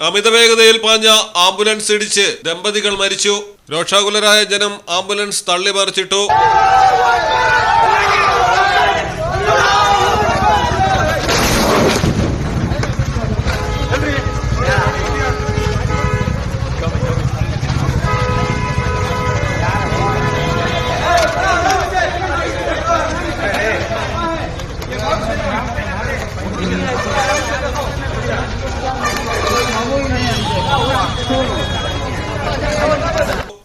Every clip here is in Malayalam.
അമിത വേഗതയിൽ പാഞ്ഞ ആംബുലൻസ് ഇടിച്ച് ദമ്പതികൾ മരിച്ചു. രോഷാകുലരായ ജനം ആംബുലൻസ് തള്ളിമറിച്ചിട്ടു.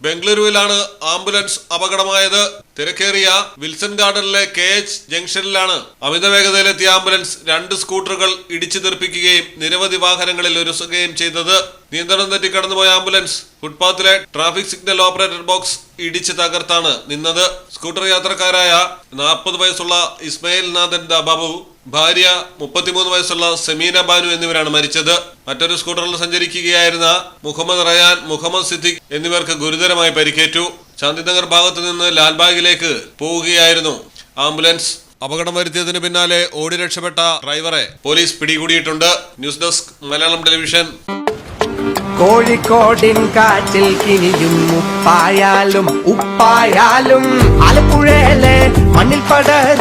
ബംഗളൂരുവിലാണ് ആംബുലൻസ് അപകടമായത്. തിരക്കേറിയ വിൽസൺ ഗാർഡനിലെ കെ എച്ച് ജംഗ്ഷനിലാണ്. അമിത വേഗതയിലെത്തിയ ആംബുലൻസ് രണ്ട് സ്കൂട്ടറുകൾ ഇടിച്ചു തെറിപ്പിക്കുകയും നിരവധി വാഹനങ്ങളിൽ ഒരുസുകയും ചെയ്തത്. നിയന്ത്രണം തെറ്റി കടന്നുപോയ ആംബുലൻസ് ഫുട്പാത്തിലെ ട്രാഫിക് സിഗ്നൽ ഓപ്പറേറ്റർ ബോക്സ് ഇടിച്ച് തകർത്താണ് നിന്നത്. സ്കൂട്ടർ യാത്രക്കാരായ നാൽപ്പത് വയസ്സുള്ള ഇസ്മയിൽ നാഥൻ ബാബു ഭാര്യ മുപ്പത്തിമൂന്ന് വയസ്സുള്ള സെമീന ബാനു എന്നിവരാണ് മരിച്ചത്. മറ്റൊരു സ്കൂട്ടറിൽ സഞ്ചരിക്കുകയായിരുന്ന മുഹമ്മദ് റയാൻ മുഹമ്മദ് സിദ്ദിഖ് എന്നിവർക്ക് ഗുരുതരമായി പരിക്കേറ്റു. ശാന്തിനഗർ ഭാഗത്തു നിന്ന് ലാൽബാഗിലേക്ക് പോവുകയായിരുന്നു ആംബുലൻസ്. അപകടം വരുത്തിയതിന് പിന്നാലെ ഓടി രക്ഷപ്പെട്ട ഡ്രൈവറെ police പിടികൂടിയിട്ടുണ്ട്. News desk Malayalam television. കോഴിക്കോടിൻ കാറ്റിൽ കിനിയും ഉപ്പായാലും ഉപ്പായാലും ആലപ്പുഴയിലെ മണ്ണിൽ പടരും